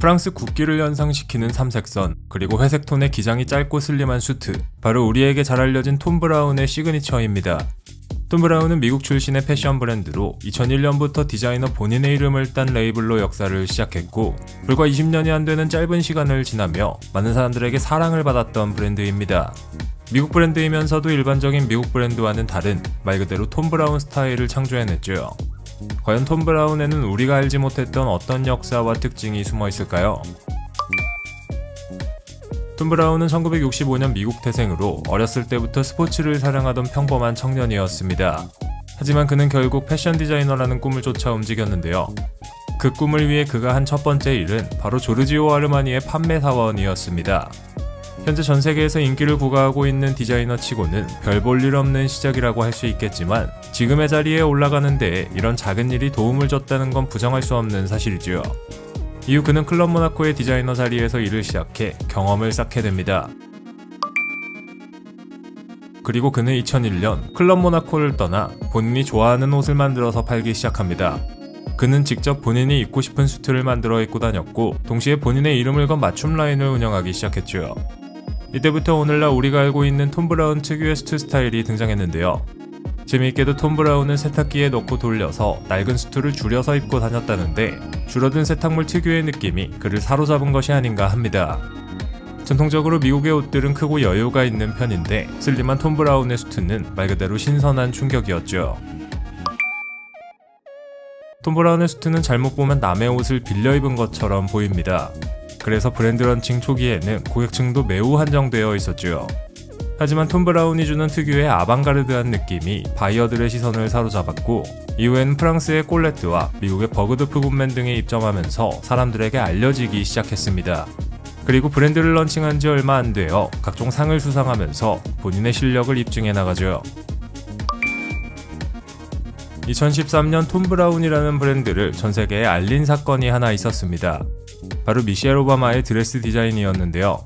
프랑스 국기를 연상시키는 삼색선, 그리고 회색 톤의 기장이 짧고 슬림한 수트, 바로 우리에게 잘 알려진 톰 브라운의 시그니처입니다. 톰 브라운은 미국 출신의 패션 브랜드로 2001년부터 디자이너 본인의 이름을 딴 레이블로 역사를 시작했고 불과 20년이 안 되는 짧은 시간을 지나며 많은 사람들에게 사랑을 받았던 브랜드입니다. 미국 브랜드이면서도 일반적인 미국 브랜드와는 다른 말 그대로 톰 브라운 스타일을 창조해냈죠. 과연 톰 브라운에는 우리가 알지 못했던 어떤 역사와 특징이 숨어 있을까요? 톰 브라운은 1965년 미국 태생으로 어렸을 때부터 스포츠를 사랑하던 평범한 청년이었습니다. 하지만 그는 결국 패션 디자이너라는 꿈을 쫓아 움직였는데요. 그 꿈을 위해 그가 한 첫 번째 일은 바로 조르지오 아르마니의 판매 사원이었습니다. 현재 전 세계에서 인기를 구가하고 있는 디자이너 치고는 별 볼 일 없는 시작이라고 할 수 있겠지만 지금의 자리에 올라가는 데에 이런 작은 일이 도움을 줬다는 건 부정할 수 없는 사실이죠. 이후 그는 클럽 모나코의 디자이너 자리에서 일을 시작해 경험을 쌓게 됩니다. 그리고 그는 2001년 클럽 모나코를 떠나 본인이 좋아하는 옷을 만들어서 팔기 시작합니다. 그는 직접 본인이 입고 싶은 수트를 만들어 입고 다녔고 동시에 본인의 이름을 건 맞춤 라인을 운영하기 시작했죠. 이때부터 오늘날 우리가 알고 있는 톰 브라운 특유의 수트 스타일이 등장했는데요. 재미있게도 톰 브라운은 세탁기에 넣고 돌려서 낡은 수트를 줄여서 입고 다녔다는데 줄어든 세탁물 특유의 느낌이 그를 사로잡은 것이 아닌가 합니다. 전통적으로 미국의 옷들은 크고 여유가 있는 편인데 슬림한 톰 브라운의 수트는 말 그대로 신선한 충격이었죠. 톰 브라운의 수트는 잘못 보면 남의 옷을 빌려 입은 것처럼 보입니다. 그래서 브랜드 런칭 초기에는 고객층도 매우 한정되어 있었죠. 하지만 톰 브라운이 주는 특유의 아방가르드한 느낌이 바이어들의 시선을 사로잡았고 이후엔 프랑스의 꼴레트와 미국의 버그드프 굿맨 등에 입점하면서 사람들에게 알려지기 시작했습니다. 그리고 브랜드를 런칭한 지 얼마 안 되어 각종 상을 수상하면서 본인의 실력을 입증해 나가죠. 2013년 톰 브라운이라는 브랜드를 전 세계에 알린 사건이 하나 있었습니다. 바로 미셸 오바마의 드레스 디자인이었는데요.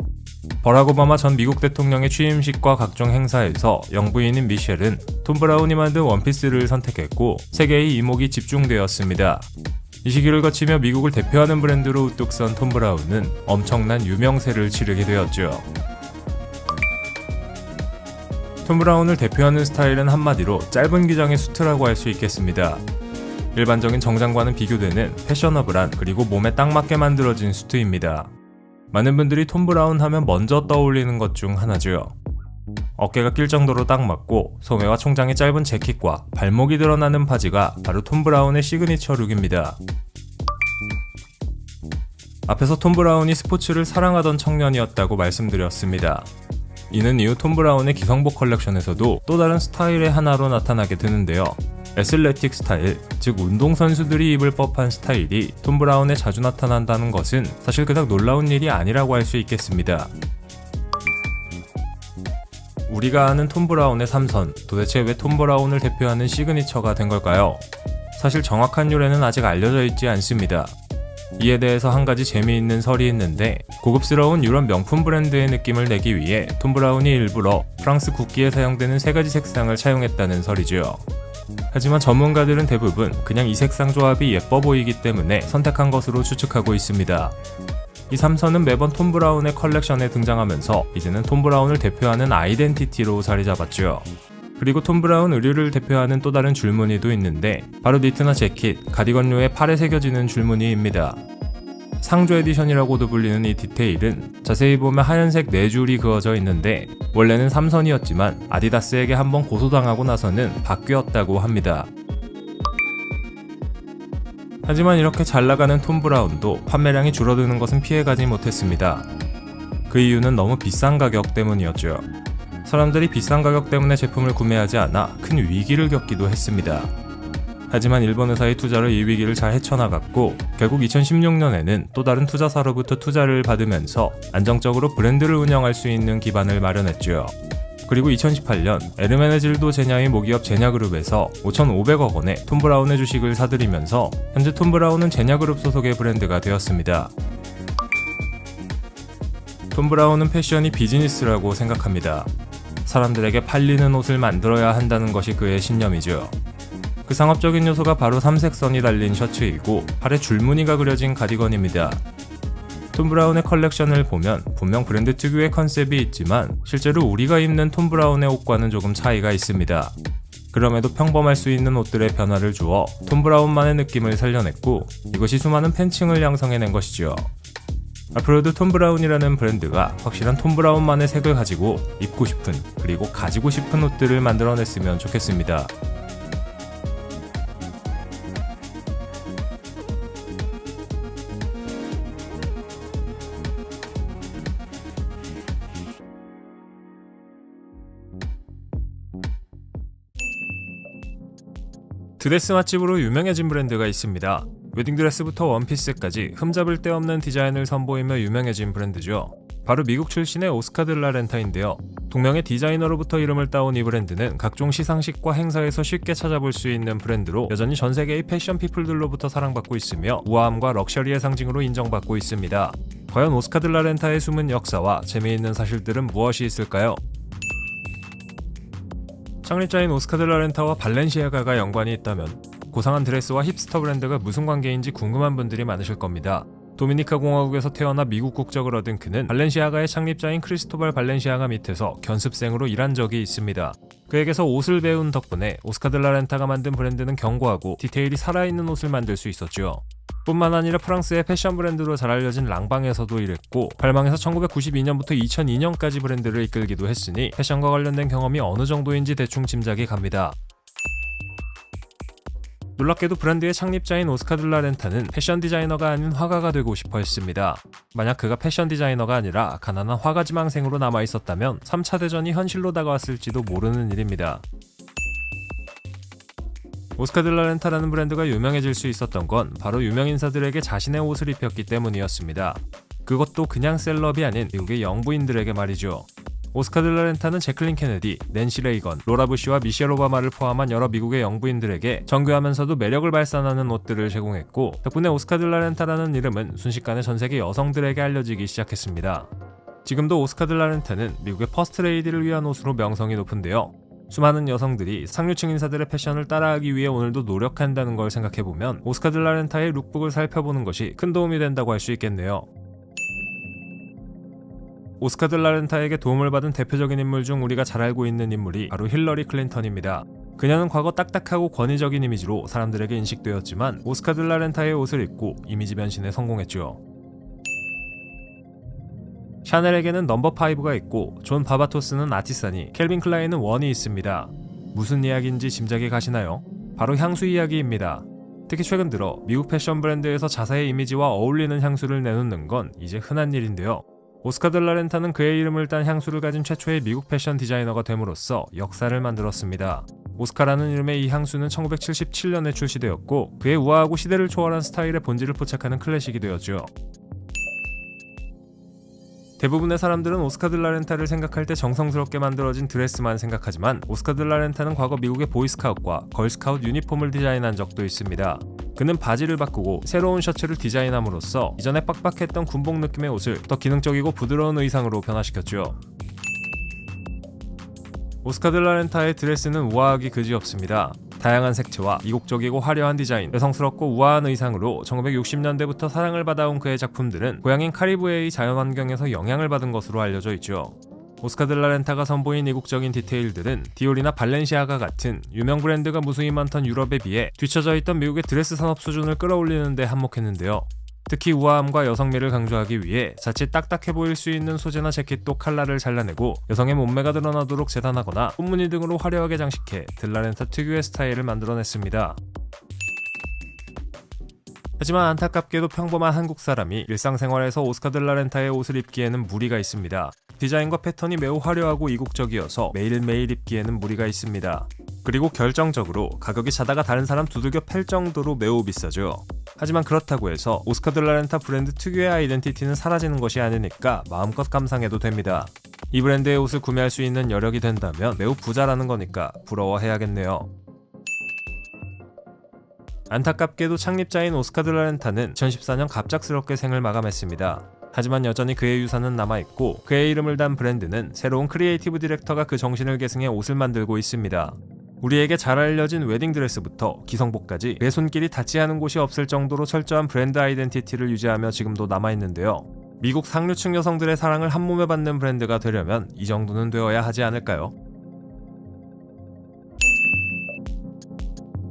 버락 오바마 전 미국 대통령의 취임식과 각종 행사에서 영부인인 미셸은 톰 브라운이 만든 원피스를 선택했고 세계의 이목이 집중되었습니다. 이 시기를 거치며 미국을 대표하는 브랜드로 우뚝 선 톰 브라운은 엄청난 유명세를 치르게 되었죠. 톰 브라운을 대표하는 스타일은 한마디로 짧은 기장의 수트라고 할 수 있겠습니다. 일반적인 정장과는 비교되는 패셔너블한 그리고 몸에 딱 맞게 만들어진 수트입니다. 많은 분들이 톰 브라운 하면 먼저 떠올리는 것 중 하나죠. 어깨가 낄 정도로 딱 맞고 소매와 총장의 짧은 재킷과 발목이 드러나는 바지가 바로 톰 브라운의 시그니처 룩입니다. 앞에서 톰 브라운이 스포츠를 사랑하던 청년이었다고 말씀드렸습니다. 이는 이후 톰 브라운의 기성복 컬렉션에서도 또 다른 스타일의 하나로 나타나게 되는데요. 애슬레틱 스타일, 즉 운동선수들이 입을 법한 스타일이 톰 브라운에 자주 나타난다는 것은 사실 그닥 놀라운 일이 아니라고 할 수 있겠습니다. 우리가 아는 톰 브라운의 삼선, 도대체 왜 톰 브라운을 대표하는 시그니처가 된 걸까요? 사실 정확한 유래는 아직 알려져 있지 않습니다. 이에 대해서 한 가지 재미있는 설이 있는데 고급스러운 유럽 명품 브랜드의 느낌을 내기 위해 톰 브라운이 일부러 프랑스 국기에 사용되는 세 가지 색상을 차용했다는 설이죠. 하지만 전문가들은 대부분 그냥 이 색상 조합이 예뻐 보이기 때문에 선택한 것으로 추측하고 있습니다. 이 삼선은 매번 톰 브라운의 컬렉션에 등장하면서 이제는 톰 브라운을 대표하는 아이덴티티로 자리 잡았죠. 그리고 톰 브라운 의류를 대표하는 또 다른 줄무늬도 있는데 바로 니트나 재킷, 가디건류의 팔에 새겨지는 줄무늬입니다. 상조 에디션이라고도 불리는 이 디테일은 자세히 보면 하얀색 네 줄이 그어져 있는데 원래는 삼선이었지만 아디다스에게 한번 고소당하고 나서는 바뀌었다고 합니다. 하지만 이렇게 잘 나가는 톰 브라운도 판매량이 줄어드는 것은 피해가지 못했습니다. 그 이유는 너무 비싼 가격 때문이었죠. 사람들이 비싼 가격 때문에 제품을 구매하지 않아 큰 위기를 겪기도 했습니다. 하지만 일본 회사의 투자로 이 위기를 잘 헤쳐나갔고 결국 2016년에는 또 다른 투자사로부터 투자를 받으면서 안정적으로 브랜드를 운영할 수 있는 기반을 마련했죠. 그리고 2018년 에르메네질도 제냐의 모기업 제냐그룹에서 5,500억 원의 톰 브라운의 주식을 사들이면서 현재 톰 브라운은 제냐그룹 소속의 브랜드가 되었습니다. 톰 브라운은 패션이 비즈니스라고 생각합니다. 사람들에게 팔리는 옷을 만들어야 한다는 것이 그의 신념이죠. 그 상업적인 요소가 바로 삼색선이 달린 셔츠이고 팔에 줄무늬가 그려진 가디건입니다. 톰 브라운의 컬렉션을 보면 분명 브랜드 특유의 컨셉이 있지만 실제로 우리가 입는 톰 브라운의 옷과는 조금 차이가 있습니다. 그럼에도 평범할 수 있는 옷들의 변화를 주어 톰 브라운만의 느낌을 살려냈고 이것이 수많은 팬층을 양성해낸 것이죠. 앞으로도 톰 브라운이라는 브랜드가 확실한 톰 브라운만의 색을 가지고 입고 싶은 그리고 가지고 싶은 옷들을 만들어냈으면 좋겠습니다. 드레스 맛집으로 유명해진 브랜드가 있습니다. 웨딩드레스부터 원피스까지 흠잡을 데 없는 디자인을 선보이며 유명해진 브랜드죠. 바로 미국 출신의 오스카 들라 렌타인데요. 동명의 디자이너로부터 이름을 따온 이 브랜드는 각종 시상식과 행사에서 쉽게 찾아볼 수 있는 브랜드로 여전히 전 세계의 패션 피플들로부터 사랑받고 있으며 우아함과 럭셔리의 상징으로 인정받고 있습니다. 과연 오스카 들라 렌타의 숨은 역사와 재미있는 사실들은 무엇이 있을까요? 창립자인 오스카 들라 렌타와 발렌시아가가 연관이 있다면 고상한 드레스와 힙스터 브랜드가 무슨 관계인지 궁금한 분들이 많으실 겁니다. 도미니카 공화국에서 태어나 미국 국적을 얻은 그는 발렌시아가의 창립자인 크리스토발 발렌시아가 밑에서 견습생으로 일한 적이 있습니다. 그에게서 옷을 배운 덕분에 오스카 들라 렌타가 만든 브랜드는 견고하고 디테일이 살아있는 옷을 만들 수 있었죠. 뿐만 아니라 프랑스의 패션 브랜드로 잘 알려진 랑방에서도 일했고 발망에서 1992년부터 2002년까지 브랜드를 이끌기도 했으니 패션과 관련된 경험이 어느 정도인지 대충 짐작이 갑니다. 놀랍게도 브랜드의 창립자인 오스카 들라 렌타는 패션 디자이너가 아닌 화가가 되고 싶어 했습니다. 만약 그가 패션 디자이너가 아니라 가난한 화가 지망생으로 남아 있었다면 3차 대전이 현실로 다가왔을지도 모르는 일입니다. 오스카 들라 렌타라는 브랜드가 유명해질 수 있었던 건 바로 유명 인사들에게 자신의 옷을 입혔기 때문이었습니다. 그것도 그냥 셀럽이 아닌 미국의 영부인들에게 말이죠. 오스카 들라 렌타는 제클린 케네디, 낸시 레이건, 로라 부시와 미셸 오바마를 포함한 여러 미국의 영부인들에게 정교하면서도 매력을 발산하는 옷들을 제공했고 덕분에 오스카 들라 렌타라는 이름은 순식간에 전 세계 여성들에게 알려지기 시작했습니다. 지금도 오스카 들라 렌타는 미국의 퍼스트 레이디를 위한 옷으로 명성이 높은데요. 수많은 여성들이 상류층 인사들의 패션을 따라하기 위해 오늘도 노력한다는 걸 생각해보면 오스카 들라 렌타의 룩북을 살펴보는 것이 큰 도움이 된다고 할 수 있겠네요. 오스카 들라렌타에게 도움을 받은 대표적인 인물 중 우리가 잘 알고 있는 인물이 바로 힐러리 클린턴입니다. 그녀는 과거 딱딱하고 권위적인 이미지로 사람들에게 인식되었지만 오스카 들라렌타의 옷을 입고 이미지 변신에 성공했죠. 샤넬에게는 넘버 5가 있고 존 바바토스는 아티사니, 켈빈 클라인은 원이 있습니다. 무슨 이야기인지 짐작이 가시나요? 바로 향수 이야기입니다. 특히 최근 들어 미국 패션 브랜드에서 자사의 이미지와 어울리는 향수를 내놓는 건 이제 흔한 일인데요. 오스카 들라렌타는 그의 이름을 딴 향수를 가진 최초의 미국 패션 디자이너가 됨으로써 역사를 만들었습니다. 오스카라는 이름의 이 향수는 1977년에 출시되었고 그의 우아하고 시대를 초월한 스타일의 본질을 포착하는 클래식이 되었죠. 대부분의 사람들은 오스카 들라렌타를 생각할 때 정성스럽게 만들어진 드레스만 생각하지만 오스카 들라렌타는 과거 미국의 보이스카웃과 걸스카웃 유니폼을 디자인한 적도 있습니다. 그는 바지를 바꾸고 새로운 셔츠를 디자인함으로써 이전에 빡빡했던 군복 느낌의 옷을 더 기능적이고 부드러운 의상으로 변화시켰죠. 오스카 들라렌타의 드레스는 우아하기 그지없습니다. 다양한 색채와 이국적이고 화려한 디자인, 여성스럽고 우아한 의상으로 1960년대부터 사랑을 받아온 그의 작품들은 고향인 카리브해의 자연환경에서 영향을 받은 것으로 알려져 있죠. 오스카 들라렌타가 선보인 이국적인 디테일들은 디올이나 발렌시아가 같은 유명 브랜드가 무수히 많던 유럽에 비해 뒤처져 있던 미국의 드레스 산업 수준을 끌어올리는 데 한몫했는데요. 특히 우아함과 여성미를 강조하기 위해 자칫 딱딱해 보일 수 있는 소재나 재킷도 칼라를 잘라내고 여성의 몸매가 드러나도록 재단하거나 꽃무늬 등으로 화려하게 장식해 들라렌타 특유의 스타일을 만들어냈습니다. 하지만 안타깝게도 평범한 한국 사람이 일상생활에서 오스카 들라렌타의 옷을 입기에는 무리가 있습니다. 디자인과 패턴이 매우 화려하고 이국적이어서 매일매일 입기에는 무리가 있습니다. 그리고 결정적으로 가격이 자다가 다른 사람 두들겨 팰 정도로 매우 비싸죠. 하지만 그렇다고 해서 오스카 들라렌타 브랜드 특유의 아이덴티티는 사라지는 것이 아니니까 마음껏 감상해도 됩니다. 이 브랜드의 옷을 구매할 수 있는 여력이 된다면 매우 부자라는 거니까 부러워해야겠네요. 안타깝게도 창립자인 오스카 들라렌타는 2014년 갑작스럽게 생을 마감했습니다. 하지만 여전히 그의 유산은 남아있고 그의 이름을 단 브랜드는 새로운 크리에이티브 디렉터가 그 정신을 계승해 옷을 만들고 있습니다. 우리에게 잘 알려진 웨딩드레스부터 기성복까지 내 손길이 닿지 않은 곳이 없을 정도로 철저한 브랜드 아이덴티티를 유지하며 지금도 남아있는데요. 미국 상류층 여성들의 사랑을 한 몸에 받는 브랜드가 되려면 이 정도는 되어야 하지 않을까요?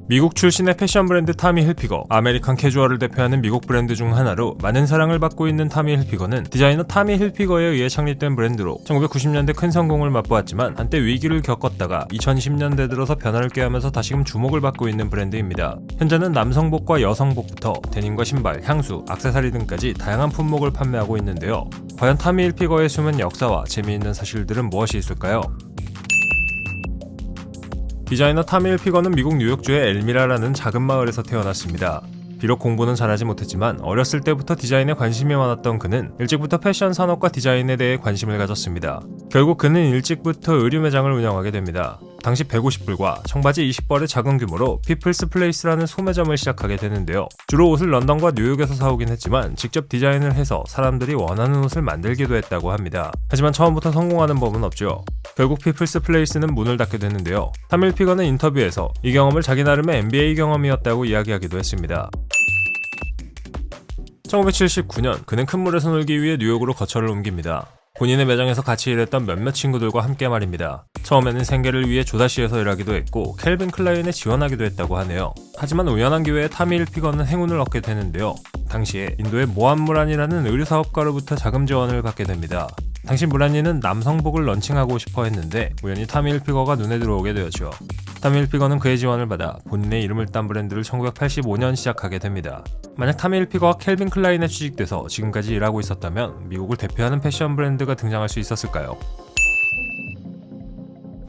미국 출신의 패션 브랜드 타미 힐피거, 아메리칸 캐주얼을 대표하는 미국 브랜드 중 하나로 많은 사랑을 받고 있는 타미 힐피거는 디자이너 타미 힐피거에 의해 창립된 브랜드로 1990년대 큰 성공을 맛보았지만 한때 위기를 겪었다가 2010년대 들어서 변화를 꾀하면서 다시금 주목을 받고 있는 브랜드입니다. 현재는 남성복과 여성복부터 데님과 신발, 향수, 악세사리 등까지 다양한 품목을 판매하고 있는데요. 과연 타미 힐피거의 숨은 역사와 재미있는 사실들은 무엇이 있을까요? 디자이너 타밀 피거는 미국 뉴욕주의 엘미라라는 작은 마을에서 태어났습니다. 비록 공부는 잘하지 못했지만 어렸을 때부터 디자인에 관심이 많았던 그는 일찍부터 패션 산업과 디자인에 대해 관심을 가졌습니다. 결국 그는 일찍부터 의류 매장을 운영하게 됩니다. 당시 150불과 청바지 20벌의 작은 규모로 피플스 플레이스라는 소매점을 시작하게 되는데요. 주로 옷을 런던과 뉴욕에서 사오긴 했지만 직접 디자인을 해서 사람들이 원하는 옷을 만들기도 했다고 합니다. 하지만 처음부터 성공하는 법은 없죠. 결국 피플스 플레이스는 문을 닫게 되는데요. 타밀 피거는 인터뷰에서 이 경험을 자기 나름의 MBA 경험이었다고 이야기하기도 했습니다. 1979년 그는 큰 물에서 놀기 위해 뉴욕으로 거처를 옮깁니다. 본인의 매장에서 같이 일했던 몇몇 친구들과 함께 말입니다. 처음에는 생계를 위해 조다시에서 일하기도 했고 켈빈 클라인에 지원하기도 했다고 하네요. 하지만 우연한 기회에 타밀 피거는 행운을 얻게 되는데요. 당시에 인도의 모함 무란이라는 의류 사업가로부터 자금 지원을 받게 됩니다. 당시 무란이는 남성복을 런칭하고 싶어 했는데 우연히 타밀 피거가 눈에 들어오게 되었죠. 타밀 피거는 그의 지원을 받아 본인의 이름을 딴 브랜드를 1985년 시작하게 됩니다. 만약 타밀 피거가 켈빈 클라인에 취직돼서 지금까지 일하고 있었다면 미국을 대표하는 패션 브랜드가 등장할 수 있었을까요?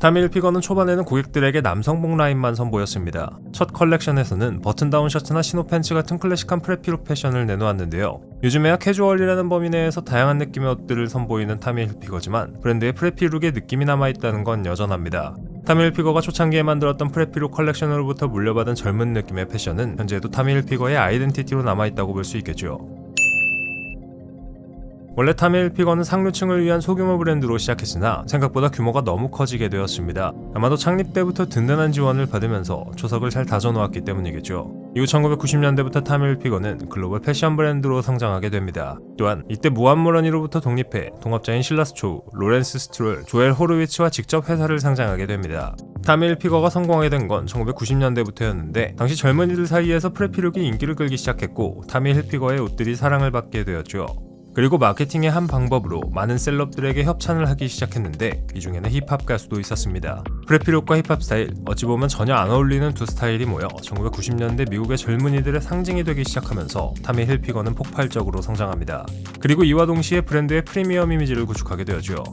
타밀 피거는 초반에는 고객들에게 남성복 라인만 선보였습니다. 첫 컬렉션에서는 버튼다운 셔츠나 시노 팬츠 같은 클래식한 프레피로 패션을 내놓았는데요. 요즘에야 캐주얼이라는 범위 내에서 다양한 느낌의 옷들을 선보이는 타밀 피거지만 브랜드의 프레피룩의 느낌이 남아있다는 건 여전합니다. 타밀 피거가 초창기에 만들었던 프레피룩 컬렉션으로부터 물려받은 젊은 느낌의 패션은 현재도 타밀 피거의 아이덴티티로 남아있다고 볼 수 있겠죠. 원래 피거는 상류층을 위한 소규모 브랜드로 시작했으나 생각보다 규모가 너무 커지게 되었습니다. 아마도 창립 때부터 든든한 지원을 받으면서 초석을 잘 다져놓았기 때문이겠죠. 이후 1990년대부터 타밀 피거는 글로벌 패션 브랜드로 성장하게 됩니다. 또한 이때 무한무런이로부터 독립해 동업자인 실라스 초우, 로렌스 스트롤, 조엘 호르위츠와 직접 회사를 상장하게 됩니다. 타밀 피거가 성공하게 된 건 1990년대부터였는데 당시 젊은이들 사이에서 프레피룩이 인기를 끌기 시작했고 타밀 피거의 옷들이 사랑을 받게 되었죠. 그리고 마케팅의 한 방법으로 많은 셀럽들에게 협찬을 하기 시작했는데 이 중에는 힙합 가수도 있었습니다. 프레피룩과 힙합 스타일, 어찌 보면 전혀 안 어울리는 두 스타일이 모여 1990년대 미국의 젊은이들의 상징이 되기 시작하면서 타미 힐피거는 폭발적으로 성장합니다. 그리고 이와 동시에 브랜드의 프리미엄 이미지를 구축하게 되었죠.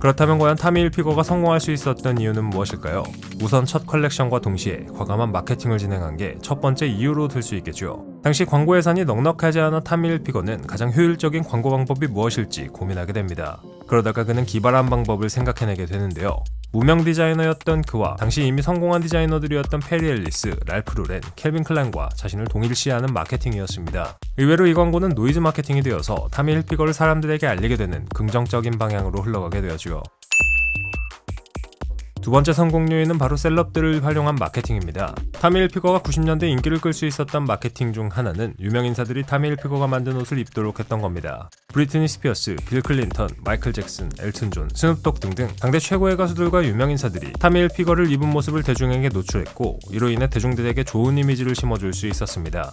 그렇다면 과연 타미 힐피거가 성공할 수 있었던 이유는 무엇일까요? 우선 첫 컬렉션과 동시에 과감한 마케팅을 진행한 게 첫 번째 이유로 들 수 있겠죠. 당시 광고 예산이 넉넉하지 않아 타미 힐피거는 가장 효율적인 광고 방법이 무엇일지 고민하게 됩니다. 그러다가 그는 기발한 방법을 생각해내게 되는데요. 무명 디자이너였던 그와 당시 이미 성공한 디자이너들이었던 페리 앨리스, 랄프 로렌, 켈빈 클란과 자신을 동일시하는 마케팅이었습니다. 의외로 이 광고는 노이즈 마케팅이 되어서 타미 힐피거를 사람들에게 알리게 되는 긍정적인 방향으로 흘러가게 되었죠. 두 번째 성공 요인은 바로 셀럽들을 활용한 마케팅입니다. 타밀 피거가 90년대 인기를 끌 수 있었던 마케팅 중 하나는 유명 인사들이 타밀 피거가 만든 옷을 입도록 했던 겁니다. 브리트니 스피어스, 빌 클린턴, 마이클 잭슨, 엘튼 존, 스눕독 등등 당대 최고의 가수들과 유명 인사들이 타밀 피거를 입은 모습을 대중에게 노출했고 이로 인해 대중들에게 좋은 이미지를 심어줄 수 있었습니다.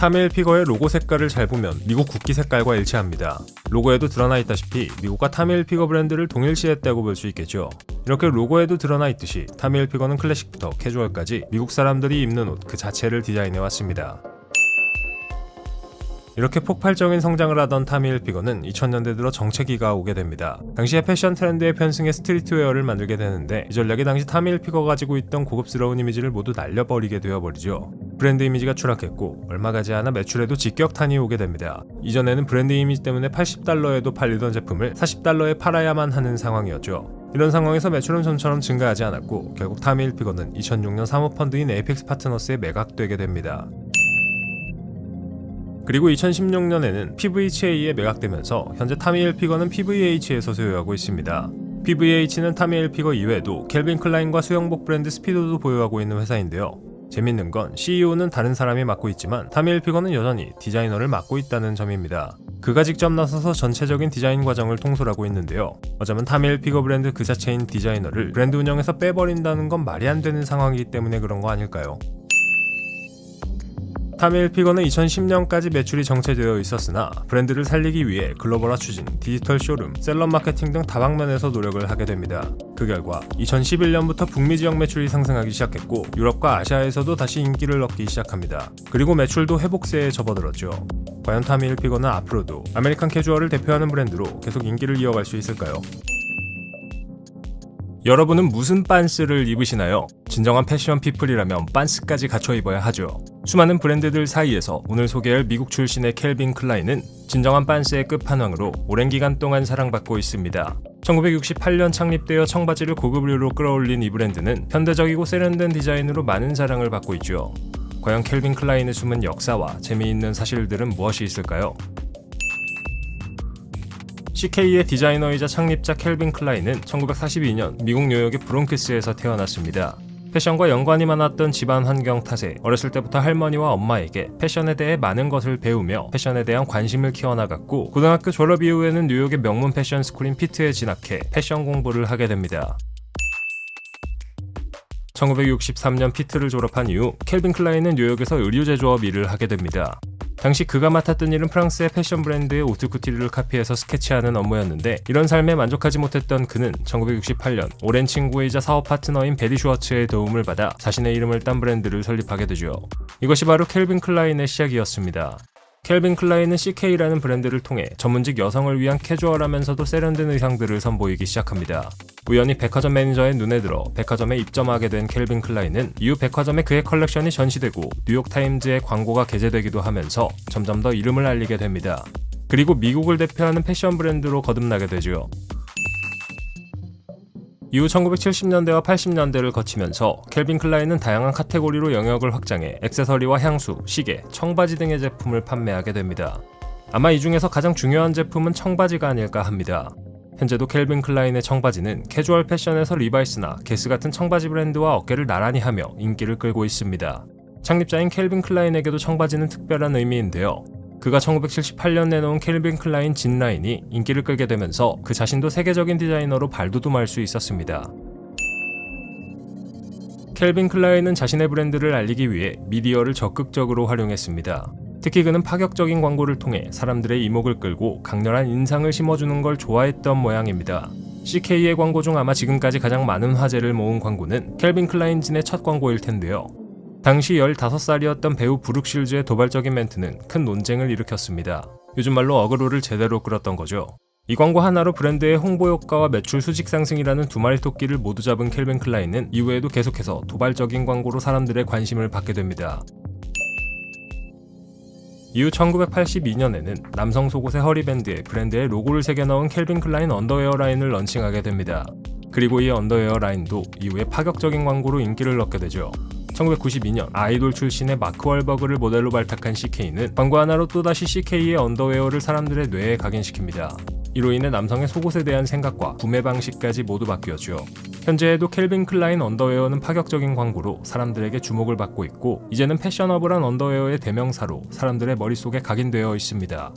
타밀 피거의 로고 색깔을 잘 보면 미국 국기 색깔과 일치합니다. 로고에도 드러나 있다시피 미국과 타밀 피거 브랜드를 동일시했다고 볼 수 있겠죠. 이렇게 로고에도 드러나 있듯이 타밀 피거는 클래식부터 캐주얼까지 미국 사람들이 입는 옷 그 자체를 디자인해 왔습니다. 이렇게 폭발적인 성장을 하던 타밀 피거는 2000년대 들어 정체기가 오게 됩니다. 당시의 패션 트렌드에 편승해 스트리트웨어를 만들게 되는데 이 전략이 당시 피거가 가지고 있던 고급스러운 이미지를 모두 날려버리게 되어버리죠. 브랜드 이미지가 추락했고 얼마 가지 않아 매출에도 직격탄이 오게 됩니다. 이전에는 브랜드 이미지 때문에 80달러에도 팔리던 제품을 40달러에 팔아야만 하는 상황이었죠. 이런 상황에서 매출은 좀처럼 증가하지 않았고 결국 타밀 피거는 2006년 사모펀드인 에이펙스 파트너스에 매각되게 됩니다. 그리고 2016년에는 PVHA에 매각되면서 현재 타미 힐피거는 PVH에서 소유하고 있습니다. PVH는 타미 힐피거 이외에도 켈빈 클라인과 수영복 브랜드 스피도도 보유하고 있는 회사인데요. 재밌는 건 CEO는 다른 사람이 맡고 있지만 타미 일피거는 여전히 디자이너를 맡고 있다는 점입니다. 그가 직접 나서서 전체적인 디자인 과정을 통솔하고 있는데요. 어쩌면 타미 일피거 브랜드 그 자체인 디자이너를 브랜드 운영에서 빼버린다는 건 말이 안 되는 상황이기 때문에 그런 거 아닐까요? 타밀 피거는 2010년까지 매출이 정체되어 있었으나 브랜드를 살리기 위해 글로벌화 추진, 디지털 쇼룸, 셀럽 마케팅 등 다방면에서 노력을 하게 됩니다. 그 결과 2011년부터 북미 지역 매출이 상승하기 시작했고 유럽과 아시아에서도 다시 인기를 얻기 시작합니다. 그리고 매출도 회복세에 접어들었죠. 과연 타밀 피거는 앞으로도 아메리칸 캐주얼을 대표하는 브랜드로 계속 인기를 이어갈 수 있을까요? 여러분은 무슨 빤스를 입으시나요? 진정한 패션 피플이라면 빤스까지 갖춰 입어야 하죠. 수많은 브랜드들 사이에서 오늘 소개할 미국 출신의 켈빈 클라인은 진정한 빤스의 끝판왕으로 오랜 기간 동안 사랑받고 있습니다. 1968년 창립되어 청바지를 고급류로 끌어올린 이 브랜드는 현대적이고 세련된 디자인으로 많은 사랑을 받고 있죠. 과연 켈빈 클라인의 숨은 역사와 재미있는 사실들은 무엇이 있을까요? CK의 디자이너이자 창립자 켈빈 클라인은 1942년 미국 뉴욕의 브롱크스에서 태어났습니다. 패션과 연관이 많았던 집안 환경 탓에 어렸을 때부터 할머니와 엄마에게 패션에 대해 많은 것을 배우며 패션에 대한 관심을 키워나갔고 고등학교 졸업 이후에는 뉴욕의 명문 패션 스쿨인 피트에 진학해 패션 공부를 하게 됩니다. 1963년 피트를 졸업한 이후 켈빈 클라인은 뉴욕에서 의류 제조업 일을 하게 됩니다. 당시 그가 맡았던 일은 프랑스의 패션 브랜드의 오트쿠티를 카피해서 스케치하는 업무였는데 이런 삶에 만족하지 못했던 그는 1968년 오랜 친구이자 사업 파트너인 베리 슈워츠의 도움을 받아 자신의 이름을 딴 브랜드를 설립하게 되죠. 이것이 바로 켈빈 클라인의 시작이었습니다. 켈빈 클라인은 CK라는 브랜드를 통해 전문직 여성을 위한 캐주얼하면서도 세련된 의상들을 선보이기 시작합니다. 우연히 백화점 매니저의 눈에 들어 백화점에 입점하게 된 켈빈 클라인은 이후 백화점에 그의 컬렉션이 전시되고 뉴욕타임즈에 광고가 게재되기도 하면서 점점 더 이름을 알리게 됩니다. 그리고 미국을 대표하는 패션 브랜드로 거듭나게 되죠. 이후 1970년대와 80년대를 거치면서 켈빈 클라인은 다양한 카테고리로 영역을 확장해 액세서리와 향수, 시계, 청바지 등의 제품을 판매하게 됩니다. 아마 이 중에서 가장 중요한 제품은 청바지가 아닐까 합니다. 현재도 켈빈 클라인의 청바지는 캐주얼 패션에서 리바이스나 게스 같은 청바지 브랜드와 어깨를 나란히 하며 인기를 끌고 있습니다. 창립자인 켈빈 클라인에게도 청바지는 특별한 의미인데요. 그가 1978년 내놓은 켈빈 클라인 진 라인이 인기를 끌게 되면서 그 자신도 세계적인 디자이너로 발돋움할 수 있었습니다. 켈빈 클라인은 자신의 브랜드를 알리기 위해 미디어를 적극적으로 활용했습니다. 특히 그는 파격적인 광고를 통해 사람들의 이목을 끌고 강렬한 인상을 심어주는 걸 좋아했던 모양입니다. CK의 광고 중 아마 지금까지 가장 많은 화제를 모은 광고는 켈빈 클라인 진의 첫 광고일 텐데요. 당시 15살이었던 배우 브룩 실즈의 도발적인 멘트는 큰 논쟁을 일으켰습니다. 요즘 말로 어그로를 제대로 끌었던 거죠. 이 광고 하나로 브랜드의 홍보 효과와 매출 수직 상승이라는 두 마리 토끼를 모두 잡은 켈빈 클라인은 이후에도 계속해서 도발적인 광고로 사람들의 관심을 받게 됩니다. 이후 1982년에는 남성 속옷의 허리밴드에 브랜드의 로고를 새겨 넣은 켈빈 클라인 언더웨어 라인을 런칭하게 됩니다. 그리고 이 언더웨어 라인도 이후에 파격적인 광고로 인기를 얻게 되죠. 1992년 아이돌 출신의 마크 월버그를 모델로 발탁한 CK는 광고 하나로 또다시 CK의 언더웨어를 사람들의 뇌에 각인시킵니다. 이로 인해 남성의 속옷에 대한 생각과 구매 방식까지 모두 바뀌었죠. 현재에도 켈빈 클라인 언더웨어는 파격적인 광고로 사람들에게 주목을 받고 있고 이제는 패셔너블한 언더웨어의 대명사로 사람들의 머릿속에 각인되어 있습니다.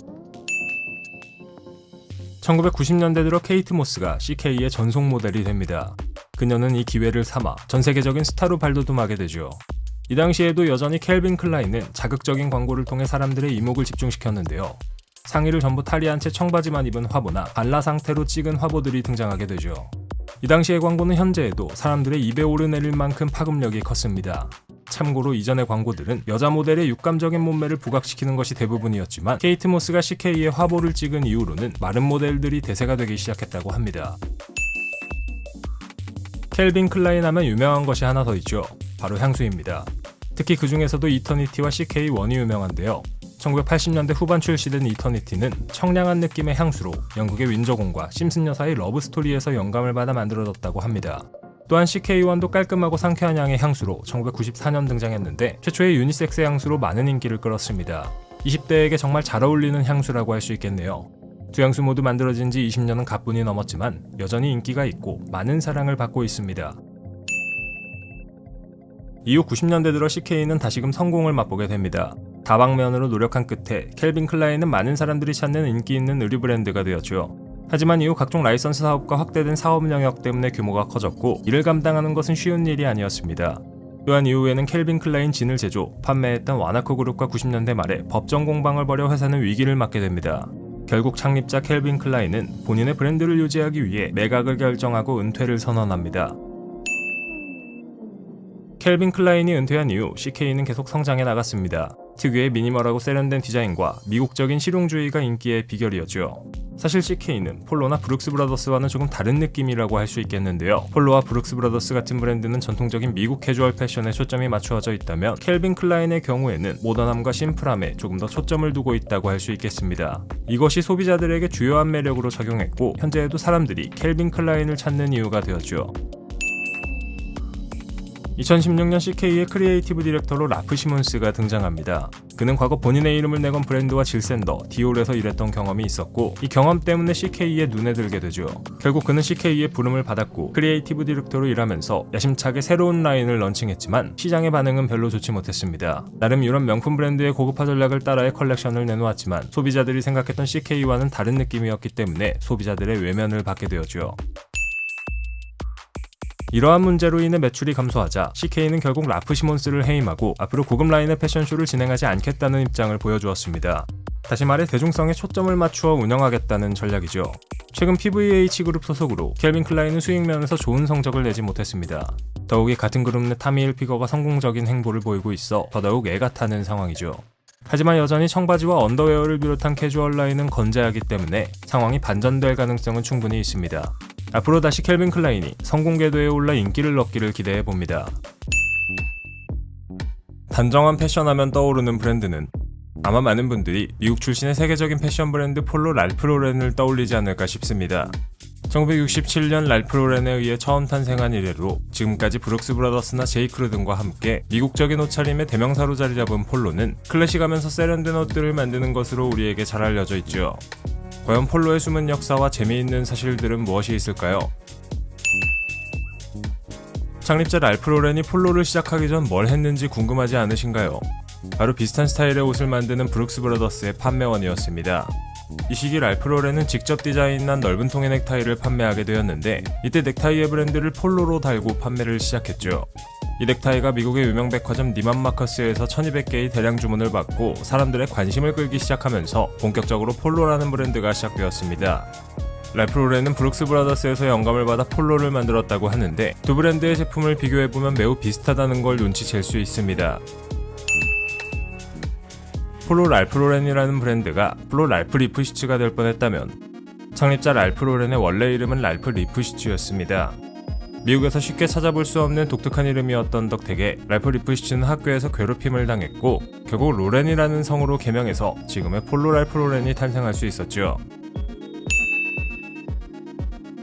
1990년대 들어 케이트 모스가 CK의 전속 모델이 됩니다. 그녀는 이 기회를 삼아 전 세계적인 스타로 발돋움하게 되죠. 이 당시에도 여전히 켈빈 클라인은 자극적인 광고를 통해 사람들의 이목을 집중시켰는데요. 상의를 전부 탈의한 채 청바지만 입은 화보나 발라 상태로 찍은 화보들이 등장하게 되죠. 이 당시의 광고는 현재에도 사람들의 입에 오르내릴 만큼 파급력이 컸습니다. 참고로 이전의 광고들은 여자 모델의 육감적인 몸매를 부각시키는 것이 대부분이었지만 케이트 모스가 CK의 화보를 찍은 이후로는 마른 모델들이 대세가 되기 시작했다고 합니다. 켈빈 클라인 하면 유명한 것이 하나 더 있죠. 바로 향수입니다. 특히 그 중에서도 이터니티와 CK1이 유명한데요. 1980년대 후반 출시된 이터니티는 청량한 느낌의 향수로 영국의 윈저공과 심슨 여사의 러브 스토리에서 영감을 받아 만들어졌다고 합니다. 또한 CK1도 깔끔하고 상쾌한 향의 향수로 1994년 등장했는데 최초의 유니섹스 향수로 많은 인기를 끌었습니다. 20대에게 정말 잘 어울리는 향수라고 할 수 있겠네요. 두 향수 모두 만들어진 지 20년은 가뿐히 넘었지만 여전히 인기가 있고 많은 사랑을 받고 있습니다. 이후 90년대 들어 CK는 다시금 성공을 맛보게 됩니다. 다방면으로 노력한 끝에 켈빈 클라인은 많은 사람들이 찾는 인기 있는 의류 브랜드가 되었죠. 하지만 이후 각종 라이선스 사업과 확대된 사업 영역 때문에 규모가 커졌고 이를 감당하는 것은 쉬운 일이 아니었습니다. 또한 이후에는 켈빈 클라인 진을 제조, 판매했던 와나코 그룹과 90년대 말에 법정 공방을 벌여 회사는 위기를 맞게 됩니다. 결국 창립자 켈빈 클라인은 본인의 브랜드를 유지하기 위해 매각을 결정하고 은퇴를 선언합니다. 켈빈 클라인이 은퇴한 이후 CK는 계속 성장해 나갔습니다. 특유의 미니멀하고 세련된 디자인과 미국적인 실용주의가 인기의 비결이었죠. 사실 CK는 폴로나 브룩스 브라더스와는 조금 다른 느낌이라고 할 수 있겠는데요. 폴로와 브룩스 브라더스 같은 브랜드는 전통적인 미국 캐주얼 패션에 초점이 맞추어져 있다면 켈빈 클라인의 경우에는 모던함과 심플함에 조금 더 초점을 두고 있다고 할 수 있겠습니다. 이것이 소비자들에게 주요한 매력으로 작용했고 현재에도 사람들이 켈빈 클라인을 찾는 이유가 되었죠. 2016년 CK의 크리에이티브 디렉터로 라프 시몬스가 등장합니다. 그는 과거 본인의 이름을 내건 브랜드와 질샌더, 디올에서 일했던 경험이 있었고 이 경험 때문에 CK의 눈에 들게 되죠. 결국 그는 CK의 부름을 받았고 크리에이티브 디렉터로 일하면서 야심차게 새로운 라인을 런칭했지만 시장의 반응은 별로 좋지 못했습니다. 나름 유럽 명품 브랜드의 고급화 전략을 따라해 컬렉션을 내놓았지만 소비자들이 생각했던 CK와는 다른 느낌이었기 때문에 소비자들의 외면을 받게 되었죠. 이러한 문제로 인해 매출이 감소하자 CK는 결국 라프 시몬스를 해임하고 앞으로 고급 라인의 패션쇼를 진행하지 않겠다는 입장을 보여주었습니다. 다시 말해 대중성에 초점을 맞추어 운영하겠다는 전략이죠. 최근 PVH 그룹 소속으로 켈빈 클라인은 수익면에서 좋은 성적을 내지 못했습니다. 더욱이 같은 그룹 내 타미 일피거가 성공적인 행보를 보이고 있어 더더욱 애가 타는 상황이죠. 하지만 여전히 청바지와 언더웨어를 비롯한 캐주얼 라인은 건재하기 때문에 상황이 반전될 가능성은 충분히 있습니다. 앞으로 다시 켈빈 클라인이 성공 궤도에 올라 인기를 얻기를 기대해 봅니다. 단정한 패션하면 떠오르는 브랜드는 아마 많은 분들이 미국 출신의 세계적인 패션 브랜드 폴로 랄프 로렌을 떠올리지 않을까 싶습니다. 1967년 랄프 로렌에 의해 처음 탄생한 이래로 지금까지 브룩스 브라더스나 제이크루 등과 함께 미국적인 옷차림의 대명사로 자리 잡은 폴로는 클래식하면서 세련된 옷들을 만드는 것으로 우리에게 잘 알려져 있죠. 과연 폴로의 숨은 역사와 재미있는 사실들은 무엇이 있을까요? 창립자 랄프 로렌이 폴로를 시작하기 전 뭘 했는지 궁금하지 않으신가요? 바로 비슷한 스타일의 옷을 만드는 브룩스 브라더스의 판매원이었습니다. 이 시기 랄프 로렌은 직접 디자인한 넓은 통의 넥타이를 판매하게 되었는데 이때 넥타이의 브랜드를 폴로로 달고 판매를 시작했죠. 이 넥타이가 미국의 유명 백화점 니만 마커스에서 1200개의 대량 주문을 받고 사람들의 관심을 끌기 시작하면서 본격적으로 폴로라는 브랜드가 시작되었습니다. 랄프 로렌은 브룩스 브라더스에서 영감을 받아 폴로를 만들었다고 하는데 두 브랜드의 제품을 비교해보면 매우 비슷하다는 걸 눈치챌 수 있습니다. 폴로 랄프 로렌이라는 브랜드가 폴로 랄프 리프시츠가 될 뻔했다면 창립자 랄프 로렌의 원래 이름은 랄프 리프시츠였습니다. 미국에서 쉽게 찾아볼 수 없는 독특한 이름이었던 덕택에 랄프 리프시츠는 학교에서 괴롭힘을 당했고 결국 로렌이라는 성으로 개명해서 지금의 폴로 랄프 로렌이 탄생할 수 있었죠.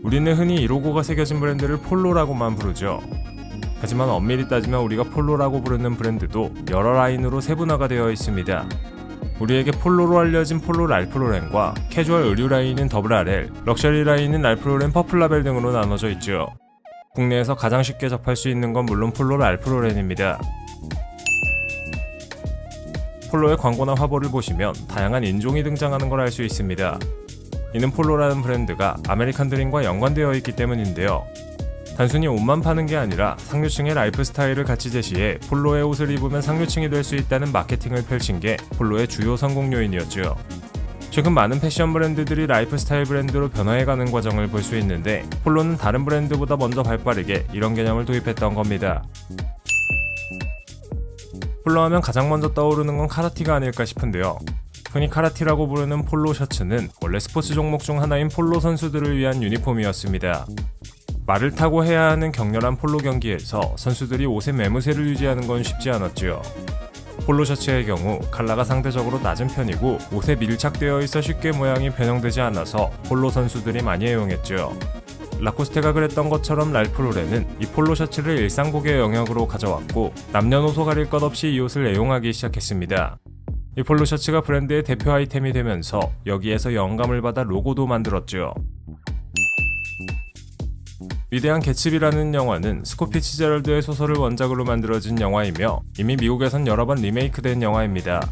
우리는 흔히 이 로고가 새겨진 브랜드를 폴로라고만 부르죠. 하지만 엄밀히 따지면 우리가 폴로라고 부르는 브랜드도 여러 라인으로 세분화가 되어 있습니다. 우리에게 폴로로 알려진 폴로 랄프로렌과 캐주얼 의류 라인은 더블 RL, 럭셔리 라인은 랄프로렌 퍼플라벨 등으로 나눠져 있죠. 국내에서 가장 쉽게 접할 수 있는 건 물론 폴로 랄프로렌입니다. 폴로의 광고나 화보를 보시면 다양한 인종이 등장하는 걸 알 수 있습니다. 이는 폴로라는 브랜드가 아메리칸 드림과 연관되어 있기 때문인데요. 단순히 옷만 파는 게 아니라 상류층의 라이프 스타일을 같이 제시해 폴로의 옷을 입으면 상류층이 될 수 있다는 마케팅을 펼친 게 폴로의 주요 성공 요인이었죠. 최근 많은 패션 브랜드들이 라이프 스타일 브랜드로 변화해가는 과정을 볼 수 있는데 폴로는 다른 브랜드보다 먼저 발빠르게 이런 개념을 도입했던 겁니다. 폴로 하면 가장 먼저 떠오르는 건 카라티가 아닐까 싶은데요. 흔히 카라티라고 부르는 폴로 셔츠는 원래 스포츠 종목 중 하나인 폴로 선수들을 위한 유니폼이었습니다. 말을 타고 해야 하는 격렬한 폴로 경기에서 선수들이 옷의 매무새를 유지하는 건 쉽지 않았지요. 폴로 셔츠의 경우 칼라가 상대적으로 낮은 편이고 옷에 밀착되어 있어 쉽게 모양이 변형되지 않아서 폴로 선수들이 많이 애용했죠. 라코스테가 그랬던 것처럼 랄프 로렌은 이 폴로 셔츠를 일상복의 영역으로 가져왔고 남녀노소 가릴 것 없이 이 옷을 애용하기 시작했습니다. 이 폴로 셔츠가 브랜드의 대표 아이템이 되면서 여기에서 영감을 받아 로고도 만들었죠. 위대한 개츠비라는 영화는 스코피 치제럴드의 소설을 원작으로 만들어진 영화이며 이미 미국에선 여러 번 리메이크된 영화입니다.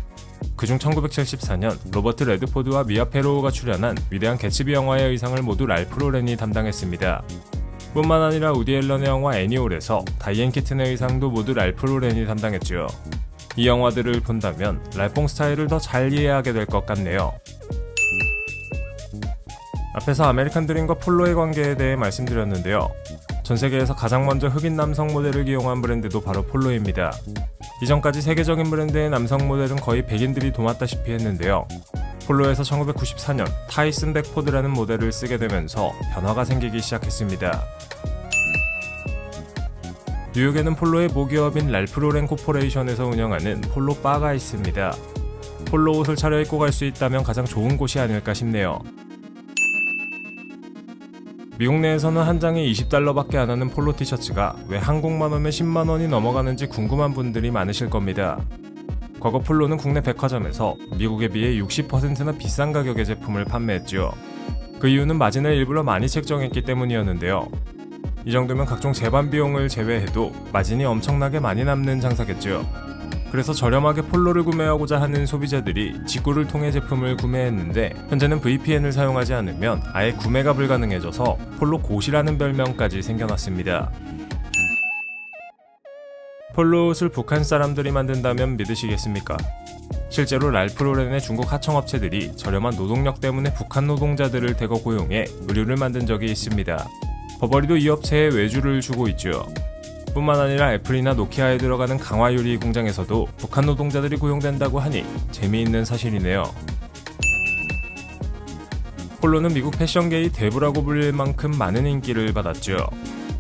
그중 1974년 로버트 레드포드와 미아 페로우가 출연한 위대한 개츠비 영화의 의상을 모두 랄프 로렌이 담당했습니다. 뿐만 아니라 우디 앨런의 영화 애니올에서 다이앤 키튼의 의상도 모두 랄프 로렌이 담당했죠. 이 영화들을 본다면 랄퐁 스타일을 더 잘 이해하게 될 것 같네요. 앞에서 아메리칸 드림과 폴로의 관계에 대해 말씀드렸는데요. 전 세계에서 가장 먼저 흑인 남성 모델을 기용한 브랜드도 바로 폴로입니다. 이전까지 세계적인 브랜드의 남성 모델은 거의 백인들이 도맡다시피 했는데요. 폴로에서 1994년 타이슨 백포드라는 모델을 쓰게 되면서 변화가 생기기 시작했습니다. 뉴욕에는 폴로의 모기업인 랄프 로렌 코퍼레이션에서 운영하는 폴로 바가 있습니다. 폴로 옷을 차려입고 갈 수 있다면 가장 좋은 곳이 아닐까 싶네요. 미국 내에서는 한 장에 20달러밖에 안 하는 폴로 티셔츠가 왜 한국만 오면 10만 원이 넘어가는지 궁금한 분들이 많으실 겁니다. 과거 폴로는 국내 백화점에서 미국에 비해 60%나 비싼 가격의 제품을 판매했죠. 그 이유는 마진을 일부러 많이 책정했기 때문이었는데요. 이 정도면 각종 재반 비용을 제외해도 마진이 엄청나게 많이 남는 장사겠죠. 그래서 저렴하게 폴로를 구매하고자 하는 소비자들이 직구를 통해 제품을 구매했는데 현재는 VPN을 사용하지 않으면 아예 구매가 불가능해져서 폴로 고시라는 별명까지 생겨났습니다. 폴로 옷을 북한 사람들이 만든다면 믿으시겠습니까? 실제로 랄프 로렌의 중국 하청업체들이 저렴한 노동력 때문에 북한 노동자들을 대거 고용해 의류를 만든 적이 있습니다. 버버리도 이 업체에 외주를 주고 있죠. 뿐만 아니라 애플이나 노키아에 들어가는 강화 유리 공장에서도 북한 노동자들이 고용된다고 하니 재미있는 사실이네요. 폴로는 미국 패션계의 대부라고 불릴 만큼 많은 인기를 받았죠.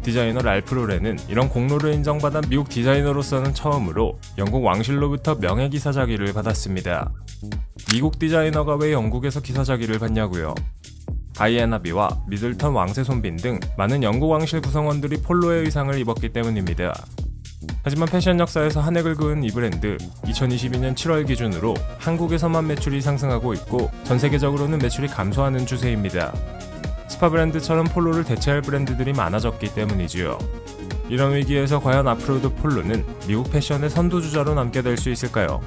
디자이너 랄프 로렌은 이런 공로를 인정받아 미국 디자이너로서는 처음으로 영국 왕실로부터 명예 기사자기를 받았습니다. 미국 디자이너가 왜 영국에서 기사자기를 받냐고요? 다이애나 비와 미들턴 왕세 손빈 등 많은 영국 왕실 구성원들이 폴로의 의상을 입었기 때문입니다. 하지만 패션 역사에서 한 획을 그은 이 브랜드 2022년 7월 기준으로 한국에서만 매출이 상승하고 있고 전 세계적으로는 매출이 감소하는 추세입니다. 스파 브랜드처럼 폴로를 대체할 브랜드들이 많아졌기 때문이지요. 이런 위기에서 과연 앞으로도 폴로는 미국 패션의 선두주자로 남게 될 수 있을까요?